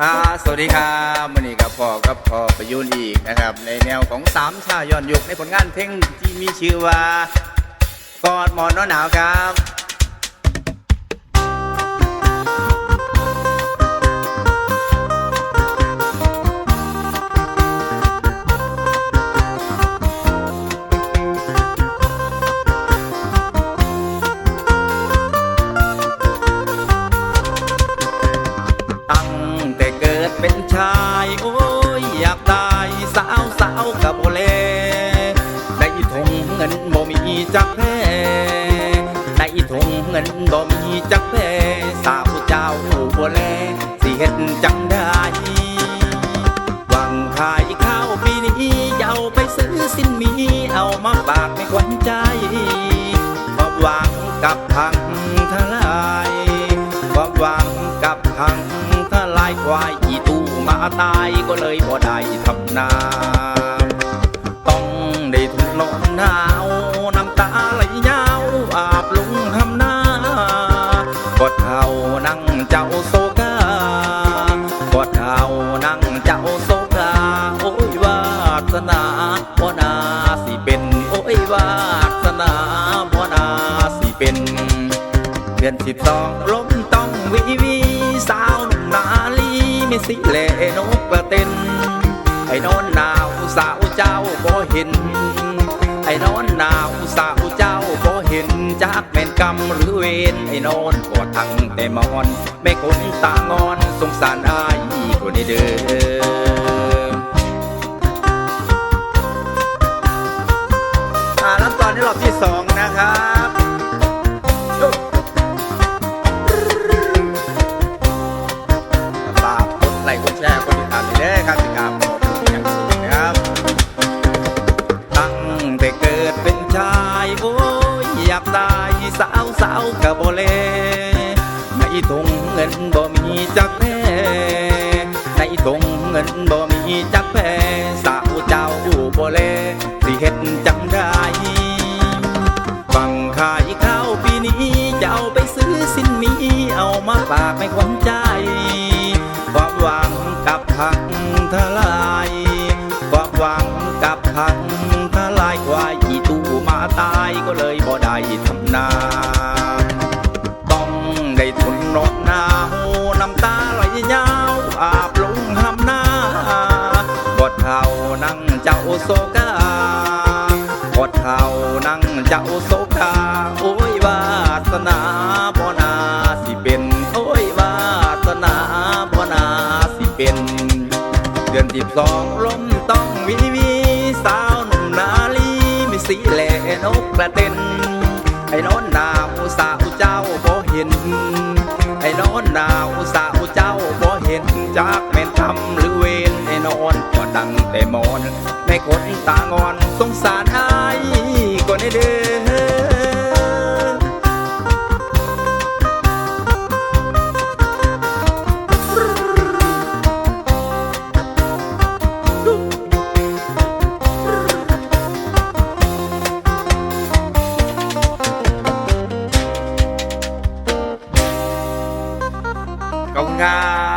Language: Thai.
อ่าสวัสดีครับวันนี้กับพ่อกับพ่อประยุนอีกนะครับ ในแนวของสามชาย้อนยุคในผลงานเพลงที่มีชื่อว่ากอดหมอนหนาวหนาวครับ จักแพ้สาวเจ้าโอเลสิเฮ็ดจังได้หวังขายข้าวปีนี้เอาไปซื้อสินมีเอามาฝากให้ขวัญใจความหวังกับพังทลายความหวังกับพังทลายควายอีตู้มาตายก็เลยบ่ได้ทำนา จ้าโซกากดเท้านั่งเจ้าโซกา โอ้ยวาสนาบ่นาสิเป็น โอ้ยวาสนาบ่นาสิเป็นเดือนสิบสองล้มต้องวิวีสาวหนุ่มนาลีไม่สิเลนกกระเต็นไอ้นอนหนาวสาวเจ้าบ่เห็น ไอ้นอนหนาวสาว จากแม่นกรรมหรือเวรไอ้นอนปวดทั้งแต่มอนแม่คนตางอนสงสารอายคนนี้เด้ออ่ารับตอนนี้รอบที่สองนะครับฝากกดไลค์กดแชร์กดติดตามด้วยเด้อครับติดตามอย่างสูงนะครับ อยากได้สาวสาวกะบ่เลในถุงเงินบ่มีจักแพ้ในถุงเงินบ่มีจักแพ้สาวเจ้าโบเลสิเฮ็ดจังได้ฟังขายข้าวปีนี้จะเอาไปซื้อสินมีเอามาฝากไม่คว มาตายก็เลยบ่ได้ทำนา ต้องได้ทนร้อนหนาวน้ำตาไหลยาวอาบลงทำหน้ากดเท้านั่งเจ้าโซกากดเท้านั่งเจ้าโซกาโอ้ยวาสนาบ่นาสิเป็น โอ้ยวาสนาบ่นาสิเป็น เดือนสิบสองลม สีแหล่นกกระเด็น ไอ้นอนหนาวสาวเจ้าบ่เห็น ไอ้นอนหนาวสาวเจ้าบ่เห็นจากแม่นทำหรือเวนไอ้นอนก็ดังแต่มอนแม่คนตางอนสงสารอายก็ในเด้อ 건강.